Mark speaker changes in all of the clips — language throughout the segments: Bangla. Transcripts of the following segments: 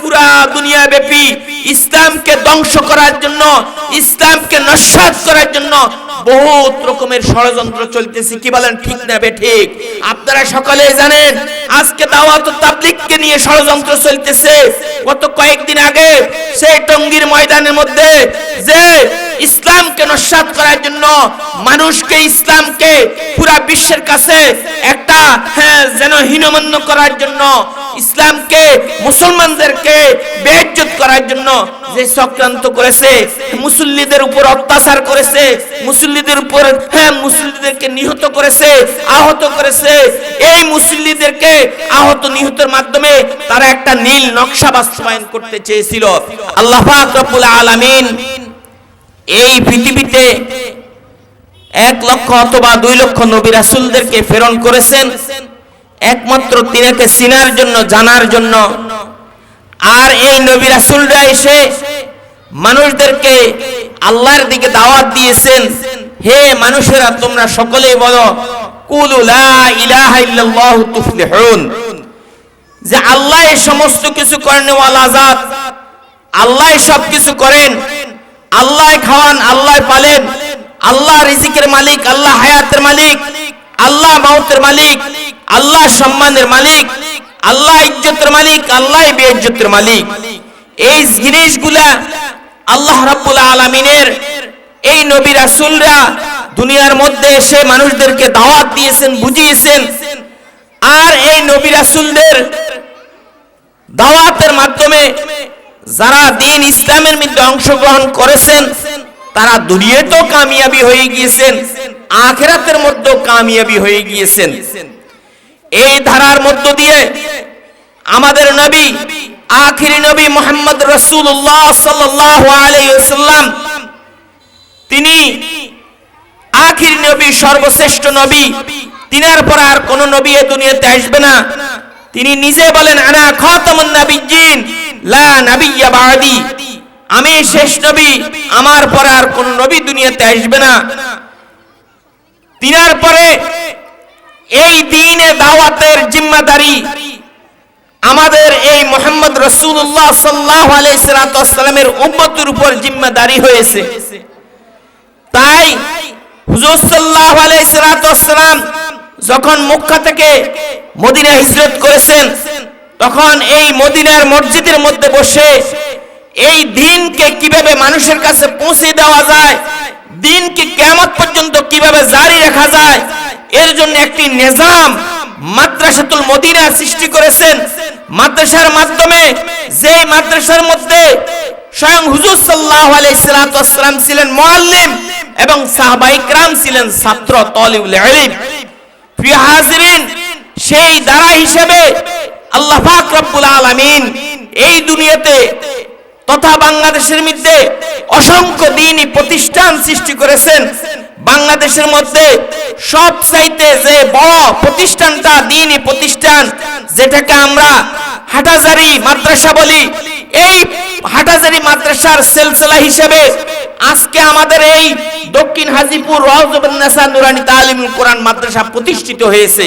Speaker 1: পুরা দুনিয়া ব্যাপী ইসলামকে ধ্বংস করার জন্য, ইসলামকে নস্বাত করার জন্য বহুত রকমের ষড়যন্ত্র চলতেছে। কি বলেন, ঠিক না বে ঠিক? আপনারা সকলে জানেন, আজকে দাওয়াত তাবলিগকে নিয়ে ষড়যন্ত্র চলতেছে। গত কয়েকদিন আগে সেই টঙ্গীর ময়দানের মধ্যে যে ইসলামকে নস্বাত করার জন্য মানুষকে ইসলামকে পুরা বিশ্বের কাছে একটা হ্যাঁ, যেন হীনমন্য করার জন্য ইসলামকে মুসলমানদেরকে বেজ্জত করার জন্য যে চক্রান্ত করেছে মুসল্লিদের উপর অত্যাচার করেছে মুসল্লিদের উপর হ্যাঁ মুসল্লিদেরকে নিহত করেছে আহত করেছে এই মুসল্লিদেরকে আহত নিহতের মাধ্যমে তারা একটা নীল নকশা বাস্তবায়ন করতে চেয়েছিল। আল্লাহ রব্বুল আলামিন এই পৃথিবীতে এক লক্ষ অথবা দুই লক্ষ নবী রাসূলদেরকে প্রেরণ করেছেন, একমাত্র তিনাকে চিনার জন্য, জানার জন্য। আর এই নবী রাসূলরা এসে মানুষদেরকে আল্লাহর দিকে দাওয়াত দিয়েছেন, হে মানুষেরা, তোমরা সকলেই বলো যে আল্লাহ সমস্ত কিছু করেন আল্লাহ সব কিছু করেন। আল্লাহ খাওয়ান, আল্লাহ পালেন। আল্লাহ রিজিকের মালিক, আল্লাহ হায়াতের মালিক, আল্লাহ মাউতের মালিক, আল্লাহ সম্মানের মালিক, আল্লাহ ইজ্জতের মালিক, আল্লাহ বেইজ্জতের মালিক। এই জিনিসগুলা আল্লাহ রাব্বুল আলামিনের এই নবী রাসূলরা দুনিয়ার মধ্যে এসে মানুষদেরকে দাওয়াত দিয়েছেন, বুঝিয়েছেন। আর এই নবী রাসূলদের দাওয়াতের মাধ্যমে যারা দিন ইসলামের মধ্যে অংশগ্রহণ করেছেন, তারা দুনিয়াতেও কামিয়াবি হয়ে গিয়েছেন, আখেরাতের মধ্যেও কামিয়াবি হয়ে গিয়েছেন। এই ধারার মধ্য দিয়ে আমাদের নবী, আখিরি নবী মোহাম্মদ রসুল্লাহ ওয়াসাল্লাম, তিনি আখির নবী, সর্বশ্রেষ্ঠ নবী, তিনার পর আর কোন নবী এ দুনিয়াতে আসবে না। তিনি নিজে বলেন, আনা খাতামুন নাবিয়্যিন। আমি শেষ নবী, আমার পরে আর কোন নবী দুনিয়াতে আসবে না। তিনার পরে এই দিনে দাওয়াতের জিম্মাদারি। আমাদের এই মোহাম্মদ রসুল্লাহ সাল্লাহ আলাইসালামের উম্মতের উপর জিম্মাদারি হয়েছে। তাই হুজুর সাল্লাহ আলাইসালাম যখন মক্কা থেকে মদিনা হিজরত করেছেন তখন এই মদিনার মসজিদের মধ্যে বসে এই দিনকে কীভাবে মানুষের কাছে পৌঁছে দেওয়া যায়, দিনকে কেমন পর্যন্ত কীভাবে জারি রাখা যায়, এর জন্য একটি নিজাম মাদ্রাসাতুল মদিনা সৃষ্টি করেছেন। মাদ্রাসার মাধ্যমে যে মাদ্রাসার মধ্যে স্বয়ং হুজুর সাল্লাহ আলাইসালাম ছিলেন মুআল্লিম এবং সাহাবাই ক্রাম ছিলেন ছাত্র তলিউল ইলম। প্রিয় হাজিরিন, সেই দ্বারা হিসেবে আল্লাহ পাক রব্বুল আলামিন এই দুনিয়াতে তথা বাংলাদেশের মধ্যে অসংখ্য দিনই প্রতিষ্ঠান সৃষ্টি করেছেন। বাংলাদেশের মধ্যে সব চাইতে যে বড় প্রতিষ্ঠানটা, দিনই প্রতিষ্ঠান, যেটাকে আমরা হাটাজারি মাদ্রাসা বলি। এই হাটাজারি মাদ্রাসার সেলসেলা হিসেবে আজকে আমাদের এই দক্ষিণ হাজিপুর রওজুবন্নাসা নুরানি তালিমুল কোরআন মাদ্রাসা প্রতিষ্ঠিত হয়েছে।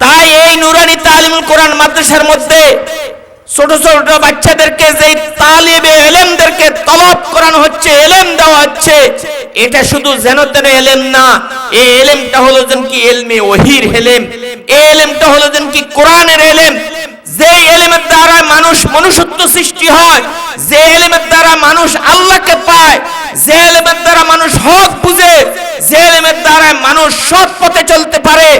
Speaker 1: তাই এই নুরানি তালিমুল কোরআন মাদ্রাসার মধ্যে ছোট ছোট বাচ্চাদেরকে যে তালিবে এলেমদেরকে তলব করানো হচ্ছে, এলেম দেওয়া হচ্ছে, এটা শুধু যেন তেন এলেম না, এই এলেমটা হলো যেন কি এলমে ওহির এলেম, এই এলেমটা হলো যেন কি কোরআনের এলেম যে এলেমের দ্বারা মানুষ মনুষ্যত্ব সৃষ্টি হয় যে এলেমের দ্বারা মানুষ আল্লাহকে পায় যে এলেমের দ্বারা মানুষ হক বুঝে যে এলেমের দ্বারা মানুষ সৎ পথে চলতে পারে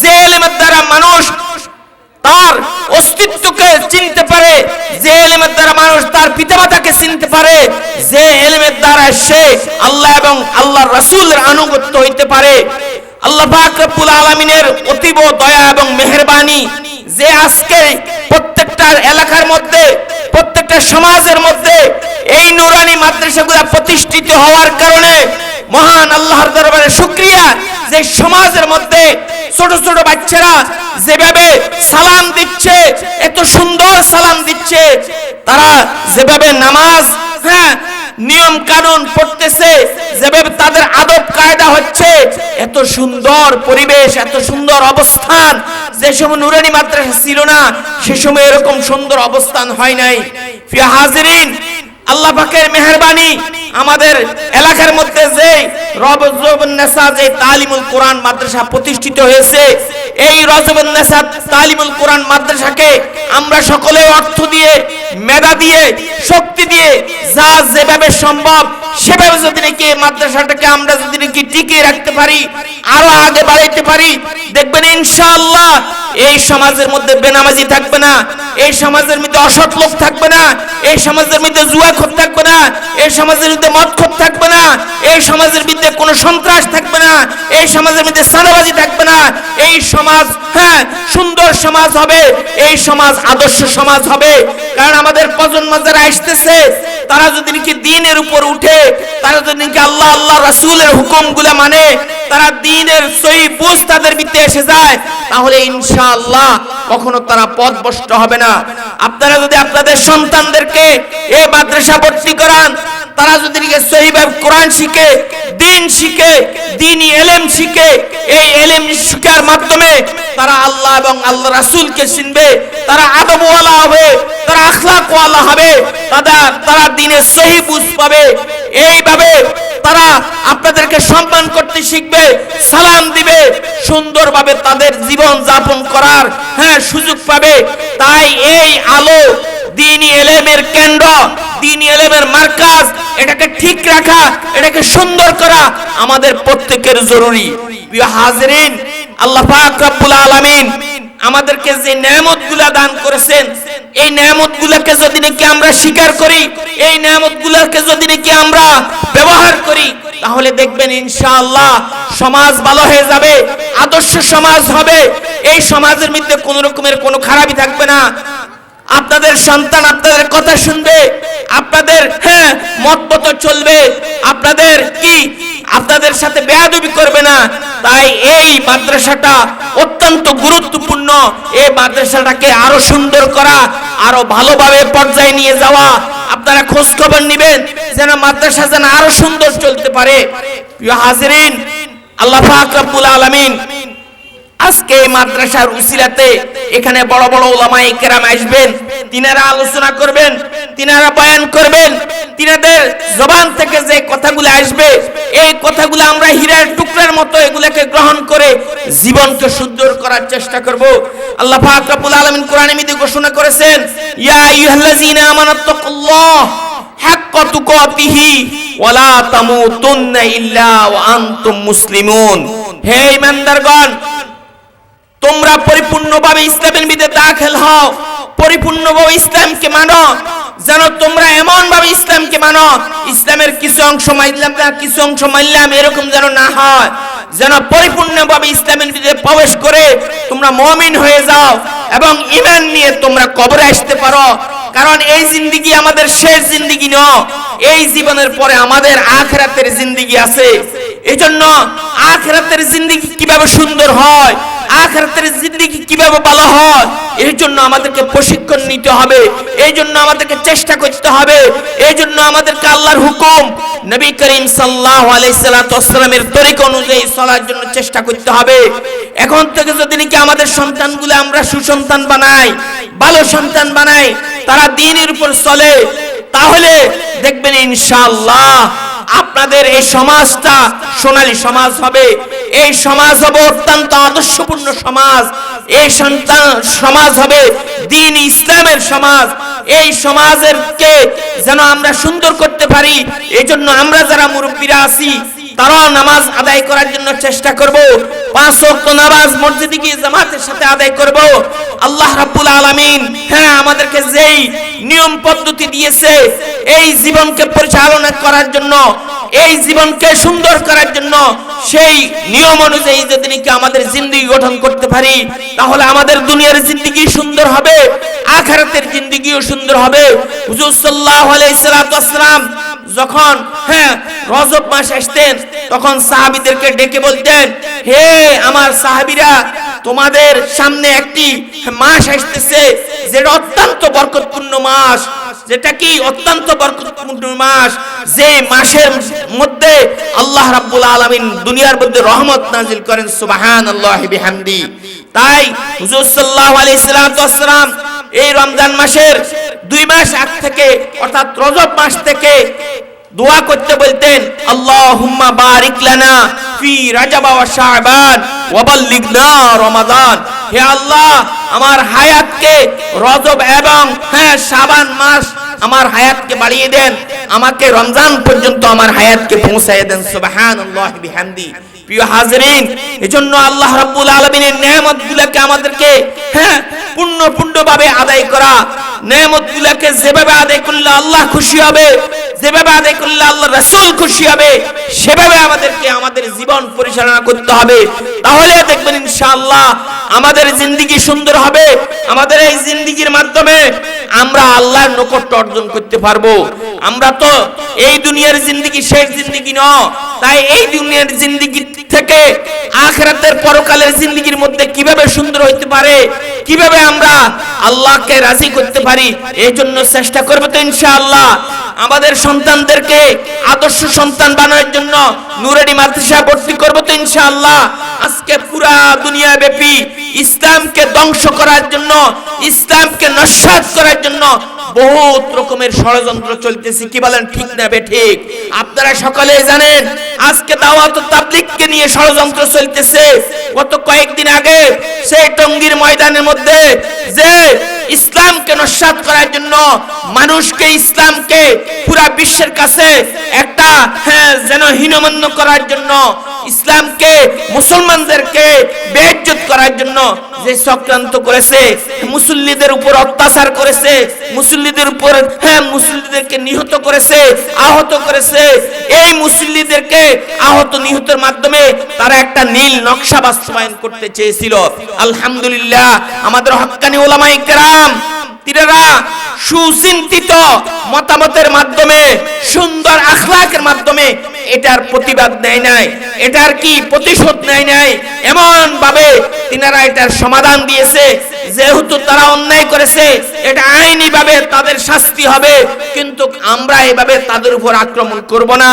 Speaker 1: যে এলেমের দ্বারা মানুষ তার অস্তিত্বকে চিনতে পারে, যে এলেমের দ্বারা মানুষ তার পিতামাতাকে চিনতে পারে, যে এলেমের দ্বারা সে আল্লাহ এবং আল্লাহর রাসূলের আনুগত্য হইতে পারে। আল্লাহ পাক রব্বুল আলামিনের অতীব দয়া এবং মেহেরবানি, যে আজকে প্রত্যেকটা এলাকার মধ্যে, প্রত্যেকটা সমাজের মধ্যে এই নুরানি মাদ্রাসাগুলো প্রতিষ্ঠিত হওয়ার কারণে মহান আল্লাহর দরবারে শুকরিয়া যে সমাজের মধ্যে ছোট ছোট বাচ্চারা যেভাবে সালাম দিচ্ছে, এত সুন্দর সালাম দিচ্ছে, তারা যেভাবে নামাজ হ্যাঁ নিয়ম কানুন পড়তেছে, যেভাবে তাদের আদব কায়দা হচ্ছে, এত সুন্দর পরিবেশ, এত সুন্দর অবস্থান। যে সময় নুরানি মাদ্রাসা ছিল না, সে সময় এরকম সুন্দর অবস্থান হয় নাই। ফিয়া হাজিরিন আল্লাহ পাকের মেহরবানি আমাদের এলাকার মধ্যে যে রবজবন্নেসা যে তালিমুল কোরআন মাদ্রাসা প্রতিষ্ঠিত হয়েছে, এই রজবন্নেসা তালিমুল কোরআন মাদ্রাসাকে আমরা সকলে অর্থ দিয়ে, মেধা দিয়ে, শক্তি দিয়ে যা যেভাবে সম্ভব, সেভাবে যদি নাকি মাদ্রাসাটাকে আমরা যদি নাকি টিকিয়ে রাখতে পারি, আরও আগে বাড়াইতে পারি, দেখবেন ইনশাআল্লাহ এই সমাজের মধ্যে বেনামাজি থাকবে না, এই সমাজের মধ্যে অসৎ লোক থাকবে না, এই সমাজের মধ্যে জুয়া খোর থাকবে না, এই সমাজের মধ্যে মদ খোর থাকবে না, এই সমাজের মধ্যে কোনো সন্ত্রাস থাকবে না, এই সমাজের মধ্যে সাদাবাজি থাকবে না, এই সমাজ হ্যাঁ সুন্দর সমাজ হবে, এই সমাজ আদর্শ সমাজ হবে। কারণ আমাদের প্রজন্ম যারা আসতেছে, তারা যদি নাকি দিনের উপর উঠে, তারা যদি নাকি আল্লাহ আল্লাহ, রাসূলের হুকুমগুলো মানে তারা দিনের সহি বুঝ তাদের ভিতরে এসে যায়, তাহলে ইনশাআল্লাহ কখনো তারা পথভ্রষ্ট হবে না। আপনারা যদি আপনাদের সন্তানদেরকে এ মাদ্রাসা ভর্তি করান তারা যদি কোরআন শিখে, দিন শিখে, দিনই এলেম শিখে, এই এলেম শিখার মাধ্যমে তারা আল্লাহ এবং আল্লাহ রাসূলকে চিনবে, তারা আদবওয়ালা হবে, তারা আখলাকওয়ালা হবে, তারা তারা দিনের সহি বুঝ পাবে। এইভাবে তারা আপনাদেরকে সম্মান করতে শিখবে, সালাম দিবে, সুন্দরভাবে তাদের জীবন যাপন করার হ্যাঁ সুযোগ পাবে। তাই এই আলো দিনই এলেমের কেন্দ্র, দিনই এলেমের মার্কাজ এটাকে ঠিক রাখা, এটাকে সুন্দর করা আমাদের প্রত্যেকের জরুরি। হাজরিন, আল্লাহ পাক রব্বুল আলামিন আমাদেরকে যে নেয়ামতগুলা দান করেছেন, এই নেয়ামতগুলোকে যদি নাকি আমরা স্বীকার করি, এই নেয়ামতগুলোকে যদি নাকি আমরা ব্যবহার করি, তাহলে দেখবেন ইনশাআল্লাহ সমাজ ভালো হয়ে যাবে, আদর্শ সমাজ হবে। এই সমাজের মধ্যে কোনো রকমের কোনো খারাপই থাকবে না। আপনাদের সন্তান আপনাদের কথা শুনবে, আপনাদের হ্যাঁ মত মতো চলবে, আপনাদের কি, আপনাদের সাথে বেয়াদবি করবে না, তাই এই মাদ্রাসাটা অত্যন্ত গুরুত্বপূর্ণ এই মাদ্রাসাটাকে আরও সুন্দর করা, আরও ভালোভাবে পর্যায়ে নিয়ে যাওয়া, আপনারা খোঁজ খবর নেবেন, যেন মাদ্রাসা যেন আরও সুন্দর চলতে পারে। প্রিয় হাজিরিন, আল্লাহ পাক রব্বুল আলামিন আজকে মাদ্রাসার উসিলাতে এখানে বড় বড় ওলামায়ে কেরাম আসবেন, তিনারা আলোচনা করবেন, তিনারা বয়ান করবেন, তিনাদের জবান থেকে যে কথাগুলো আসবে, এই কথাগুলো আমরা হীরার টুকরার মতো এগুলোকে গ্রহণ করে জীবনকে সুন্দর করার চেষ্টা করব। আল্লাহ পাক রব্বুল আলামিন কোরআনে মিদে ঘোষণা করেছেন, ইয়া আইয়ুহাল্লাযীনা আমানাত্তাকুল্লাহ হাক্কা তুকাতিহি ওয়ালা তামুতুন্না ইল্লা ওয়া আনতুম মুসলিমুন। হে ইমানদারগণ তোমরা পরিপূর্ণভাবে ইসলামের ভিতরে দাখিল হও। পরিপূর্ণভাবে ইসলামকে মানো। যেন তোমরা এমন ভাবে ইসলামকে মানো। ইসলামের কিছু অংশ মানলাম না, কিছু অংশ মানলাম, এরকম যেন না হয়। যেন পরিপূর্ণভাবে ইসলামের ভিতরে প্রবেশ করে তোমরা মমিন হয়ে যাও এবং ইমান নিয়ে তোমরা কবরে আসতে পারো। কারণ এই জিন্দিগি আমাদের শেষ জিন্দিগি ন এই জীবনের পরে আমাদের আখরাতের জিন্দিগি আছে। এজন্য আখরাতের জিন্দিগি কীভাবে সুন্দর হয় আখরাতের জিন্দিগি কীভাবে ভালো হয়? এই জন্য আমাদেরকে প্রশিক্ষণ নিতে হবে। এই জন্য আমাদেরকে চেষ্টা করতে হবে। এই জন্য আমাদেরকে আল্লাহর হুকুম, নবী করিম সাল্লাল্লাহু আলাইহি সাল্লামের তরিকা অনুযায়ী চলার জন্য চেষ্টা করতে হবে। এখন থেকে যদি নাকি আমাদের সন্তানগুলো আমরা সুসন্তান বানাই, ভালো সন্তান বানাই, তারা দিনের উপর চলে, তাহলে দেখবেন ইনশাআল্লাহ আপনাদের এই সমাজটা সোনালী সমাজ হবে। এই সমাজ হবে অত্যন্ত আদর্শপূর্ণ সমাজ। এই সন্তান সমাজ হবে দিন ইসলামের সমাজ। এই সমাজের কে যেন আমরা সুন্দর করতে পারি, এজন্য জন্য আমরা যারা মুরব্বীরা আছি তারা নামাজ আদায় করার জন্য চেষ্টা করব। পাঁচ ওয়াক্ত নামাজ মসজিদে গিয়ে জামাতের সাথে আদায় করব। আল্লাহ রাব্বুল আলামিন হ্যাঁ আমাদেরকে যেই নিয়ম পদ্ধতি দিয়েছে, এই জীবনকে পরিচালনা করার জন্য, এই জীবনকে সুন্দর করার জন্য, সেই নিয়ম অনুযায়ী যদি নাকি আমাদের জিন্দগি গঠন করতে পারি, তাহলে আমাদের দুনিয়ার জিন্দগি সুন্দর হবে, আখিরাতের জিন্দগিও সুন্দর হবে। হুজুর যখন হ্যাঁ রজব মাস আসতেন, তখন সাহাবীদেরকে ডেকে বলতেন, হে আমার সাহাবীরা, তোমাদের সামনে একটি মাস আসতেছে, যেটা অত্যন্ত বরকতপূর্ণ মাস, যেটা কি অত্যন্ত বরকতপূর্ণ মাস, যে মাসের মধ্যে আল্লাহ রাব্বুল আলামিন দুনিয়ার মধ্যে রহমত নাজিল করেন, সুবহানাল্লাহি বিহামদি। তাই হুজুর সাল্লাল্লাহু আলাইহি সাল্লাম এই রমজান মাসের দুই মাস আগ থেকে, অর্থাৎ রজব মাস থেকে দোয়া করতে বলতেন, আল্লাহুম্মা বারিক লানা ফি রাজাব ওয়া শাবান ওয়া বাল্লিগনা রমাদান। হে আল্লাহ, আমার হায়াতকে রজব এবং হ্যাঁ শাবান মাস আমার হায়াতকে বাড়িয়ে দেন। আমাকে রমজান পর্যন্ত আমার হায়াতকে পৌঁছায় দেন, সুবহানাল্লাহ বিহামদি। প্রিয় হাজরিন, এজন্য আল্লাহ রাব্বুল আলামিনের নেয়ামতগুলোকে আমাদেরকে হ্যাঁ পূর্ণ পূর্ণভাবে আদায় করা, নেয়ামতগুলোকে যেভাবে আদায় করলে আল্লাহ খুশি হবে যেভাবে আদায় করলে আল্লাহ রাসুল খুশি হবে সেভাবে আমাদেরকে আমাদের জীবন পরিচালনা করতে হবে। তাহলে দেখবেন ইনশাআল্লাহ আমাদের জিন্দিগি সুন্দর হবে। আমাদের এই জিন্দিগির মাধ্যমে আমরা আল্লাহর নৈকট্য অর্জন করতে পারব। আমরা তো এই দুনিয়ার জিন্দিগি শেষ জিন্দিগি ন তাই এই দুনিয়ার জিন্দিগি থেকে আখরাতের পরকালের জিন্দিগির মধ্যে কীভাবে সুন্দর হইতে পারে, কীভাবে আমরা আল্লাহকে রাজি করতে পারি, এই জন্য চেষ্টা করব তো ইনশাআল্লাহ। আমাদের সন্তানদেরকে আদর্শ সন্তান বানানোর জন্য নুরানি মাদ্রাসা ভর্তি করব তো ইনশাআল্লাহ। আজকে পুরা দুনিয়া ব্যাপী ইসলামকে ধ্বংস করার জন্য, ইসলামকে নস্বাত করার জন্য বহুত রকমের ষড়যন্ত্র চলতেছে, কি বলেন ঠিক না বে ঠিক? আপনারা সকলে জানেন, আজকে দাওয়াত তাবলিগকে নিয়ে ষড়যন্ত্র চলতেছে। গত কয়েকদিন আগে সেই টঙ্গীর ময়দানের মধ্যে যে ইসলামকে নস্বাত করার জন্য মানুষকে ইসলামকে পুরা বিশ্বের কাছে একটা হ্যাঁ যেন হীনমন্য করার জন্য, ইসলামকে, মুসলমানদেরকে বেজ্জত করার জন্য যে চক্রান্ত করেছে, মুসল্লিদের উপর অত্যাচার করেছে, মুসল্লিদের উপর হ্যাঁ মুসল্লিদেরকে নিহত করেছে, আহত করেছে, এই মুসল্লিদেরকে আহত নিহতের মাধ্যমে তারা একটা নীল নকশা বাস্তবায়ন করতে চেয়েছিল। আলহামদুলিল্লাহ, আমাদের হক্কানি ওলামাই কেরাম তিনারা সুচিন্তিত মতামতের মাধ্যমে, সুন্দর আখলাকের মাধ্যমে এটার প্রতিবাদ নেয় নাই। এটার কি প্রতিশোধ নেয় নাই? এমন ভাবে তিনারা এটার সমাধান দিয়েছে। যেহেতু তারা অন্যায় করেছে, এটা আইনি ভাবে তাদের শাস্তি হবে। কিন্তু আমরা এভাবে তাদের উপর আক্রমণ করব না,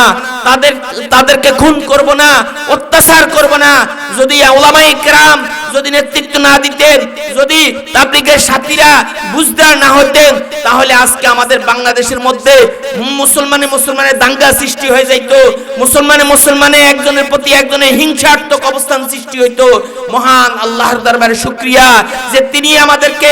Speaker 1: তাদের, তাদেরকে খুন করব না, অত্যাচার করব না। যদি ওলামাই কেরাম যদি নেতৃত্ব না দিতেন, যদি তাবলিগের সাথীরা বুঝদার না হতেন, তাহলে আজকে আমাদের বাংলাদেশের মধ্যে মুসলমানে মুসলমানের দাঙ্গা সৃষ্টি হয়ে যাইত, মুসলমানে মুসলমানে একজনের প্রতি একজনের হিংসাত্মক অবস্থান সৃষ্টি হইতো। মহান আল্লাহর দরবারে শুক্রিয়া যে তিনি আমাদেরকে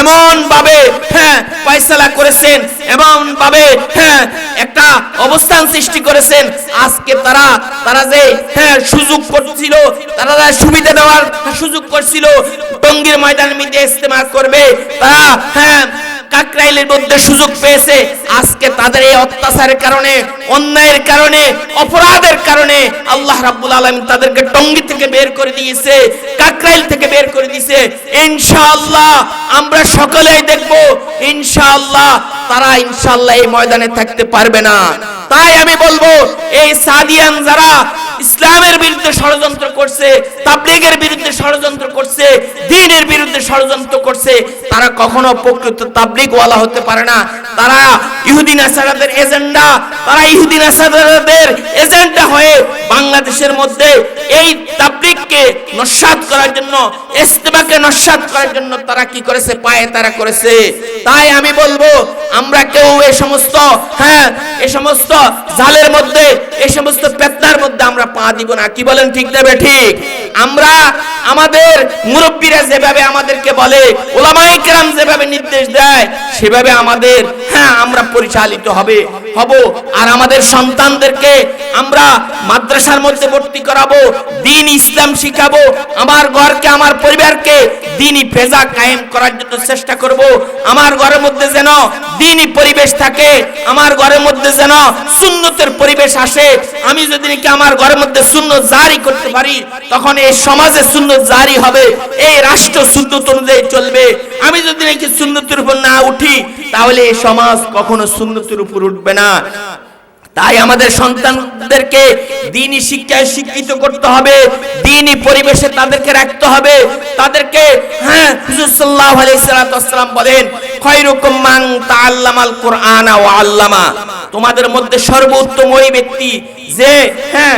Speaker 1: এমন ভাবে হ্যাঁ ফয়সালা করেছেন এমন ভাবে হ্যাঁ একটা অবস্থান সৃষ্টি করেছেন। আজকে তারা তারা যে হ্যাঁ সুযোগ করছিল, তারা সুবিধা দেওয়ার সুযোগ করছিল, টঙ্গীর ময়দান মধ্যে ইস্তেমা করবে, তারা হ্যাঁ কাকরাইলের মধ্যে সুযোগ পেয়েছে। আজকে তাদের এই অত্যাচারের কারণে, অন্যায়ের কারণে, অপরাধের কারণে আল্লাহ রাব্বুল আলামিন তাদেরকে টঙ্গি থেকে বের করে দিয়েছে, কাকরাইল থেকে বের করে দিয়েছে। ইনশাআল্লাহ আমরা সকলেই দেখব, ইনশাআল্লাহ তারা ইনশাল্লাহ এই ময়দানে থাকতে পারবে না। তাই আমি বলব, এই সাদিয়ান যারা ইসলামের বিরুদ্ধে ষড়যন্ত্র করছে, তাবলিগের বিরুদ্ধে ষড়যন্ত্র করছে, দিনের বিরুদ্ধে ষড়যন্ত্র করছে, তারা কখনো প্রকৃত তাবলিগওয়ালা হতে পারে না। তারা তাই হ্যাঁ সমস্ত জালের মধ্যে এই সমস্ত পেতনার মধ্যে আমরা পা দিব না। কি বলেন ঠিক দেবে ঠিক? আমরা আমাদের মুরব্বীরা যেভাবে আমাদেরকে বলে ওলামাই কেরাম যেভাবে নির্দেশ দেয়, সেভাবে আমাদের হ্যাঁ আমরা পরিচালিত হবে, হব। আর আমাদের সন্তানদেরকে আমরা মাদ্রাসার মধ্যে ভর্তি করাবো, দিন ইসলাম শিখাবো, আমার ঘরকে, আমার পরিবারকে দিনই ফেজা কায়েম করার জন্য চেষ্টা করব। আমার ঘরের মধ্যে যেন দিনই পরিবেশ থাকে, আমার ঘরের মধ্যে যেন সুন্নতের পরিবেশ আসে। আমি যদি নাকি আমার ঘরের মধ্যে সুন্নত জারি করতে পারি, তখন এই সমাজে সুন্নত জারি হবে, এই রাষ্ট্র সুন্নত অনুযায়ী চলবে। আমি যদি নাকি সুন্নতের উপর না উঠি তাহলে এই সমাজ কখনো সুন্নতের উপর উঠবে না। তাই আমাদের সন্তানদেরকে দিনই শিক্ষায় শিক্ষিত করতে হবে, দিনই পরিবেশে তাদেরকে রাখতে হবে। তাদেরকে হ্যাঁ হুজুর সাল্লাল্লাহু আলাইহি সাল্লাম বলেন খয়রুকুম মান তাআল্লামাল কুরআনা ওয়া আল্লামা। তোমাদের মধ্যে সর্বোত্তম ওই ব্যক্তি যে হ্যাঁ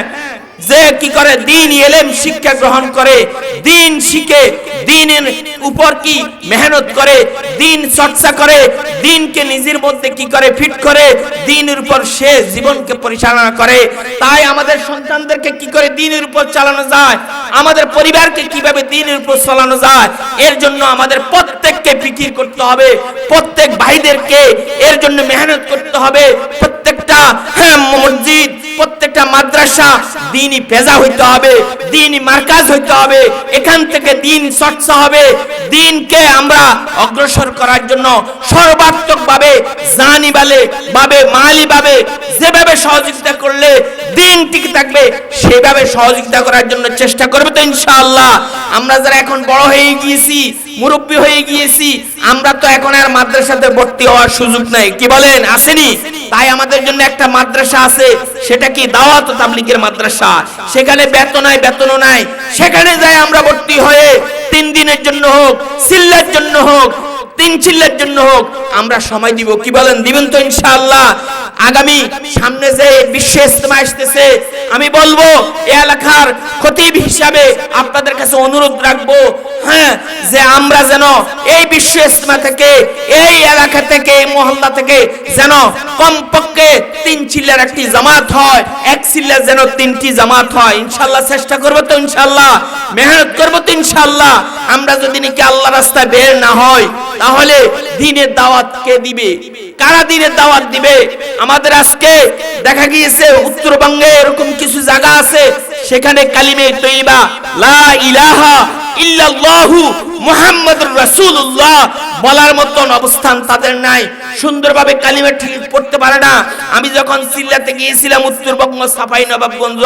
Speaker 1: যে কি করে দিন এলেম শিক্ষা গ্রহণ করে, দিন শিখে, দিনের উপর কি মেহনত করে, দিন চর্চা করে, দিনকে নিজের মধ্যে কি করে ফিট করে, দিনের উপর সে জীবনকে পরিচালনা করে। তাই আমাদের সন্তানদেরকে কি করে দিনের উপর চালানো যায়? আমাদের পরিবারকে কীভাবে দিনের উপর চালানো যায়? এর জন্য আমাদের প্রত্যেককে ফিকির করতে হবে। প্রত্যেক ভাইদেরকে এর জন্য মেহনত করতে হবে। প্রত্যেকটা মাদ্রাসা, দিনই পেজা হইতে হবে, দিনই মার্কাজ হইতে হবে, এখান থেকে দিন চর্চা হবে, দিনকে আমরা অগ্রসর করার জন্য সর্বাত্মক ভাবে জানি বলে ভাবে মালি ভাবে যেভাবে সহযোগিতা করলে দিন টিকে থাকবে, সেভাবে সহযোগিতা করার জন্য চেষ্টা করবে তো ইনশাআল্লাহ। আমরা যারা এখন বড় হয়ে গিয়েছি, মুরব্বী হয়ে গিয়েছি, আমরা তো এখন আর মাদ্রাসাতে ভর্তি হওয়ার সুযোগ নাই। কি বলেন? আসেনি? তাই আমাদের জন্য একটা মাদ্রাসা আছে, সেটা কি দাওয়াত তাবলিগের মাদ্রাসা? সেখানে বেতন নাই বেতনও নাই। সেখানে যাই আমরা ভর্তি হয়ে তিন দিনের জন্য হোক, সিল্লার জন্য হোক তিন চিল্লার জন্য হোক, আমরা সময় দিব। কি বলেন? দিবেন তো ইনশাআল্লাহ। আগামী সামনে যে বিশ্ব ইস্তেমা আসতেছে, আমি বলব, এ এলাকার খতিব হিসাবে আপনাদের কাছে অনুরোধ রাখব হ্যাঁ যে আমরা যেন এই বিশ্ব ইস্তেমা থেকে, এই এলাকা থেকে, এই মহল্লা থেকে যেন কমপক্ষে তিন চিল্লার একটি জামাত হয়, এক চিল্লার যেন তিনটি জামাত হয়। ইনশাল্লাহ চেষ্টা করব তো ইনশাল্লাহ মেহনত করব তো ইনশাল্লাহ আমরা যদি নাকি আল্লাহ রাস্তায় বের না হয় তাহলে দিনের দাওয়াত কে দিবে? কারা দিনের দাওয়াত দিবে? আমাদের আজকে দেখা গিয়েছে উত্তরবঙ্গে এরকম কিছু জায়গা আছে, সেখানে কালিমে তৈবা, লা ইলাহা আমি যখন সিল্লাতে গিয়েছিলাম উত্তরবঙ্গ সাফাই নবাবগঞ্জ,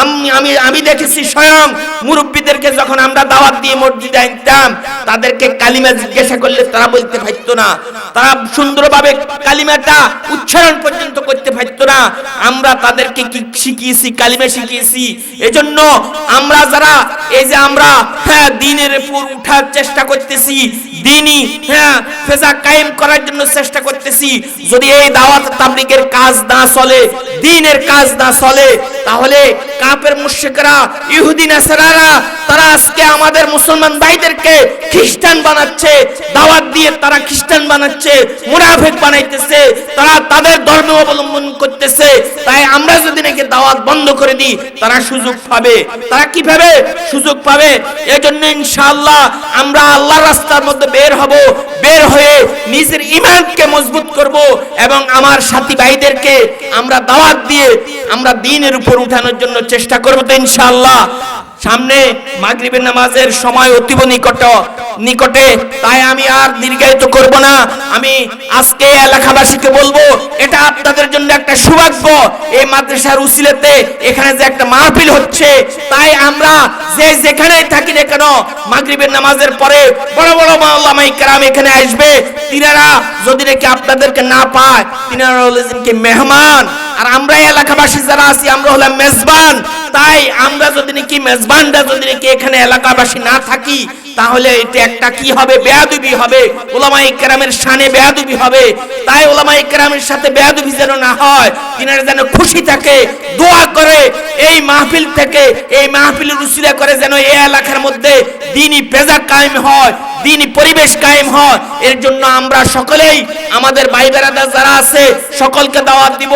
Speaker 1: আমি আমি আমি দেখেছি স্বয়ং মুরব্বীদেরকে যখন আমরা দাওয়াত দিয়ে মসজিদে আনতাম, তাদেরকে কালিমা জিজ্ঞাসা করলে তারা বলতে পারতো না। তারা সুন্দরভাবে কালিমাটা উচ্চারণ পর্যন্ত করতে পারতো না, আমরা তাদেরকে কি শিখিয়েছি, কালিমা শিখিয়েছি? এজন্য আমরা যারা, এই যে আমরা হ্যাঁ দিনের উপর উঠার চেষ্টা করতেছি, দিনই হ্যাঁ ফেজা কায়েম করার জন্য চেষ্টা করতেছি। যদি এই দাওয়াত তাবলিগের কাজ না চলে, দিনের কাজ না চলে তাহলে কাপের মুশরিকরা, ইহুদি নাসারারা, তারা আজকে আমাদের মুসলমান ভাইদেরকে খ্রিস্টান বানাচ্ছে, দাওয়াত দিয়ে তারা খ্রিস্টান বানাচ্ছে, মুনাফিক বানাইতেছে, তারা তাদের ধর্ম অবলম্বন করতেছে। তাই আমরা যদি নাকি দাওয়াত বন্ধ করে দিই, তারা সুযোগ পাবে। তারা কীভাবে সুযোগ পাবে? এজন্য ইনশাআল্লাহ আমরা আল্লাহর রাস্তার মধ্যে বের হব। বের হয়ে নিজের ইমানকে মজবুত করব এবং আমার সাথী ভাইদেরকে আমরা দাওয়াত দিয়ে আমরা দিনের উপর উঠানোর জন্য চেষ্টা করব তো ইনশাআল্লাহ। সামনে মাগরিবের নামাজের সময় অতীব নিকট। নিকটে, তাই আমি আর দীর্ঘায়িত করব না। আমি আজকে এলাকাবাসীকে বলব, এটা আপনাদের জন্য একটা সৌভাগ্য। এই মাদ্রাসার উসিলেতে এখানে যে একটা মাহফিল হচ্ছে, তাই আমরা যে যেখানেই থাকি না কেন, মাগরিবের নামাজের পরে বড় বড় মাওলামাই কেরাম এখানে আসবে। তিনারা যদি নাকি আপনাদেরকে না পায়, তিনারা হলেন কি মেহমান। আর আমরা এলাকাবাসী যারা আছি, আমরা হলাম মেজবান। তাই আমরা যদি নাকি মেজবানরা যদি নাকি এখানে এলাকাবাসী না থাকি, তাহলে এটা একটা কি হবে? বেয়াদবি হবে। ওলামাই কেরামের শানে বেয়াদবি হবে। তাই ওলামাই কেরামের সাথে বেয়াদবি যেন না হয়, তিনারা যেন খুশি থাকে, দোয়া করে, এই মাহফিল থেকে, এই মাহফিলের উসিলা করে যেন এই এলাকার মধ্যে দিনই পেজা কায়েম হয়, দিনই পরিবেশ কায়েম হয়। এর জন্য আমরা সকলেই, আমাদের ভাই বেড়াদার যারা আছে, সকলকে দাওয়াত দিব।